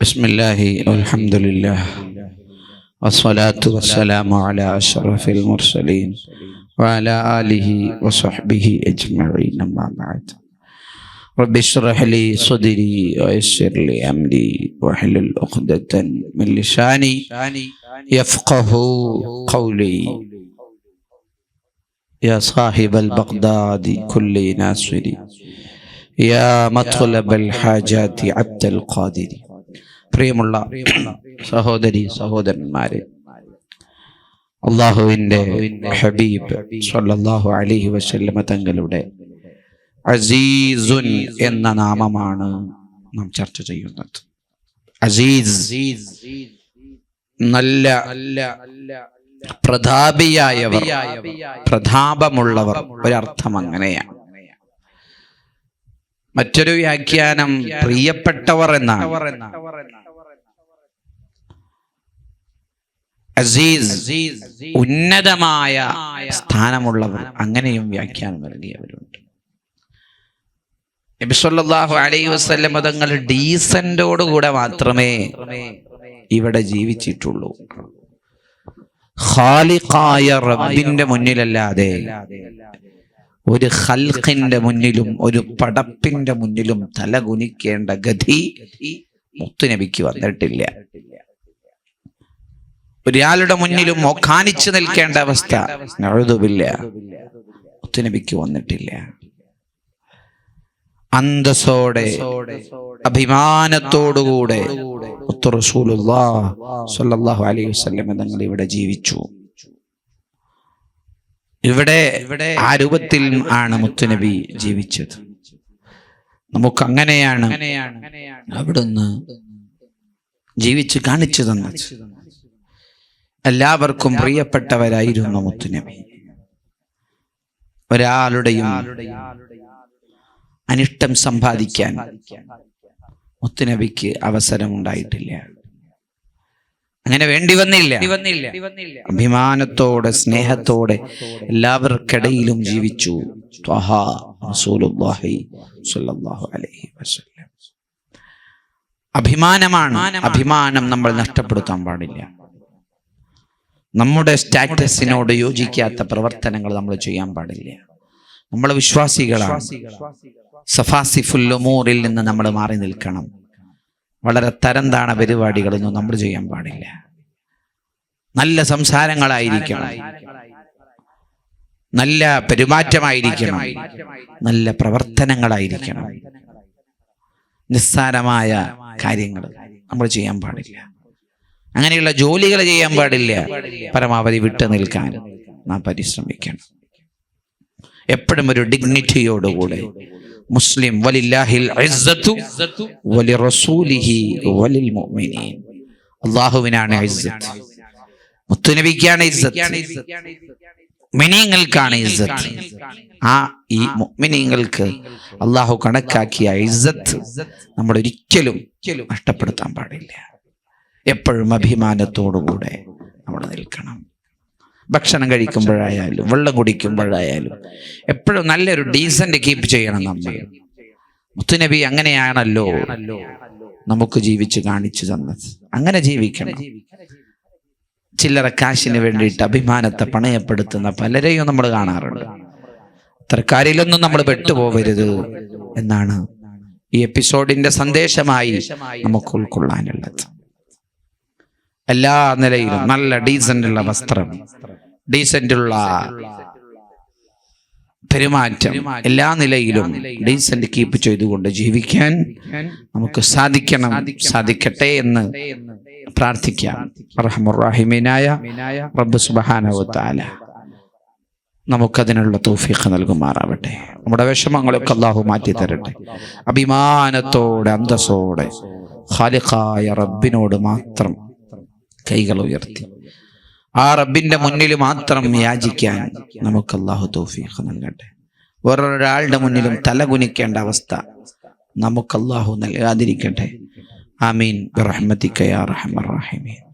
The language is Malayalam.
بسم الله والحمد لله والصلاة والسلام على أشرف المرسلين وعلى آله وصحبه أجمعين أما بعد. رب اشرح لي صدري ويسر لي أمري واحلل عقدة من لساني يفقه قولي. يا صاحب البغداد كل ناصري. يا مطلب الحاجات عبد القادر പ്രിയമുള്ള സഹോദരി സഹോദരന്മാരെ. അള്ളാഹുവിന്റെ ഹബീബ് സല്ലല്ലാഹു അലൈഹി വസല്ലമ തങ്ങളുടെ അസീസുൻ എന്ന നാമമാണ് നാം ചർച്ച ചെയ്യുന്നത്. അസീസ് നല്ല പ്രതാപിയായവർ പ്രതാപമുള്ളവർ ഒരർത്ഥം അങ്ങനെയാണ്. മറ്റൊരു വ്യാഖ്യാനം പ്രിയപ്പെട്ടവർ എന്നാണ്. അസീസ് ഉന്നതമായ സ്ഥാനമുള്ളവർ അങ്ങനെയും വ്യാഖ്യാനം നൽകിയവരുണ്ട്. നബിസ്വല്ലാഹു അലൈഹി വസ്ലം മതങ്ങൾ ഡീസന്റോടുകൂടെ മാത്രമേ ഇവിടെ ജീവിച്ചിട്ടുള്ളൂ. ഖാലിഖായ റബ്ബിന്റെ മുന്നിലല്ലാതെ ഒരു ഹൽഖിന്റെ മുന്നിലും ഒരു പടപ്പിന്റെ മുന്നിലും തലകുനിക്കേണ്ട ഗതി മുത്തുനബിക്ക് വന്നിട്ടില്ല. ഒരാളുടെ മുന്നിലും കാണിച്ചു നിൽക്കേണ്ട അവസ്ഥ. എഴുതുമില്ല മുത്തുനബിക്ക് വന്നിട്ടില്ല. അന്തസ്സോടെ അഭിമാനത്തോടുകൂടെ സല്ലല്ലാഹു അലൈഹി വസല്ലം തങ്ങൾ ഇവിടെ ജീവിച്ചു. ഇവിടെ ഇവിടെ ആ രൂപത്തിൽ ആണ് മുത്തുനബി ജീവിച്ചത്. നമുക്ക് അങ്ങനെയാണ് അവിടുന്ന് ജീവിച്ച് കാണിച്ചു തന്നത്. എല്ലാവർക്കും പ്രിയപ്പെട്ടവരായിരുന്നു മുത്തുനബി. ഒരാളുടെയും അനിഷ്ടം സമ്പാദിക്കാൻ മുത്തുനബിക്ക് അവസരമുണ്ടായിട്ടില്ല. അങ്ങനെ വേണ്ടി വന്നില്ല. അഭിമാനത്തോടെ സ്നേഹത്തോടെ എല്ലാവർക്കിടയിലും ജീവിച്ചു അഭിമാനമാണ്. അഭിമാനം നമ്മൾ നഷ്ടപ്പെടുത്താൻ പാടില്ല. നമ്മുടെ സ്റ്റാറ്റസിനോട് യോജിക്കാത്ത പ്രവർത്തനങ്ങൾ നമ്മൾ ചെയ്യാൻ പാടില്ല. നമ്മൾ വിശ്വാസികളാണ്. സഫാസിഫുല്ലുമൂറിൽ നിന്ന് നമ്മൾ മാറി നിൽക്കണം. വളരെ തരം താണ പരിപാടികളൊന്നും നമ്മൾ ചെയ്യാൻ പാടില്ല. നല്ല സംസാരങ്ങളായിരിക്കണം. നല്ല പെരുമാറ്റമായിരിക്കണം. നല്ല പ്രവർത്തനങ്ങളായിരിക്കണം. നിസ്സാരമായ കാര്യങ്ങൾ നമ്മൾ ചെയ്യാൻ പാടില്ല. അങ്ങനെയുള്ള ജോലികൾ ചെയ്യാൻ പാടില്ല. പരമാവധി വിട്ടു നിൽക്കാൻ നാം പരിശ്രമിക്കണം. എപ്പോഴും ഒരു ഡിഗ്നിറ്റിയോടുകൂടെ മുസ്ലിം വലില്ലാഹിൽ വലി റസൂലിഹി വലിൽ മുഅ്മിനീൻ. അല്ലാഹുവിനാണ് ഇസ്സത്ത്. മുത്തുനബിക്കാണ് ഇസ്സത്ത്. മിനിങ്ങൾക്കാണ് ഇസ്സത്ത്. ആ ഈ മുഅ്മിനീങ്ങൾക്ക് അള്ളാഹു കണക്കാക്കിയ ഇസ്സത്ത് നമ്മൾ ഒരിക്കലും നഷ്ടപ്പെടുത്താൻ പാടില്ല. എപ്പോഴും അഭിമാനത്തോടുകൂടെ നമ്മൾ നിൽക്കണം. ഭക്ഷണം കഴിക്കുമ്പോഴായാലും വെള്ളം കുടിക്കുമ്പോഴായാലും എപ്പോഴും നല്ലൊരു ഡീസന്റ് കീപ്പ് ചെയ്യണം നമ്മൾ മുത്തുനബി അങ്ങനെയാണല്ലോ നമുക്ക് ജീവിച്ച് കാണിച്ചു തന്നത്. അങ്ങനെ ജീവിക്കണം. ചില്ലറ കാശിന് വേണ്ടിയിട്ട് അഭിമാനത്തെ പണയപ്പെടുത്തുന്ന പലരെയും നമ്മൾ കാണാറുണ്ട്. അത്തരക്കാരിലൊന്നും നമ്മൾ പെട്ടുപോകരുത് എന്നാണ് ഈ എപ്പിസോഡിന്റെ സന്ദേശമായി നമുക്ക് ഉൾക്കൊള്ളാനുള്ളത്. എല്ലാ നിലയിലും നല്ല ഡീസന്റ് ഉള്ള വസ്ത്രം ഡീസന്റ് ഉള്ള പെരുമാറ്റം എല്ലാ നിലയിലും ഡീസന്റ് കീപ്പ് ചെയ്തുകൊണ്ട് ജീവിക്കാൻ നമുക്ക് സാധിക്കണം സാധിക്കട്ടെ എന്ന് പ്രാർത്ഥിക്കാം. റഹമുറാഹിമീനായ റബ്ബ് സുബഹാനവത്താല നമുക്കതിനുള്ള തൗഫീഖ് നൽകുമാറാവട്ടെ. നമ്മുടെ വിഷമങ്ങളൊക്കെ അള്ളാഹു മാറ്റി തരട്ടെ. അഭിമാനത്തോടെ അന്തസ്സോടെ ഖാലിഖായ റബ്ബിനോട് മാത്രം കൈകൾ ഉയർത്തി. ആ റബ്ബിന്റെ മുന്നിൽ മാത്രം യാചിക്കാൻ നമുക്ക് അള്ളാഹു തൗഫീഖ് നൽകട്ടെ. വേറൊരാളുടെ മുന്നിലും തലകുനിക്കേണ്ട അവസ്ഥ നമുക്ക് അള്ളാഹു നൽകാതിരിക്കട്ടെ. ആമീൻ. ബിറഹ്മതിക യാ റഹ്മർ റഹീമീൻ.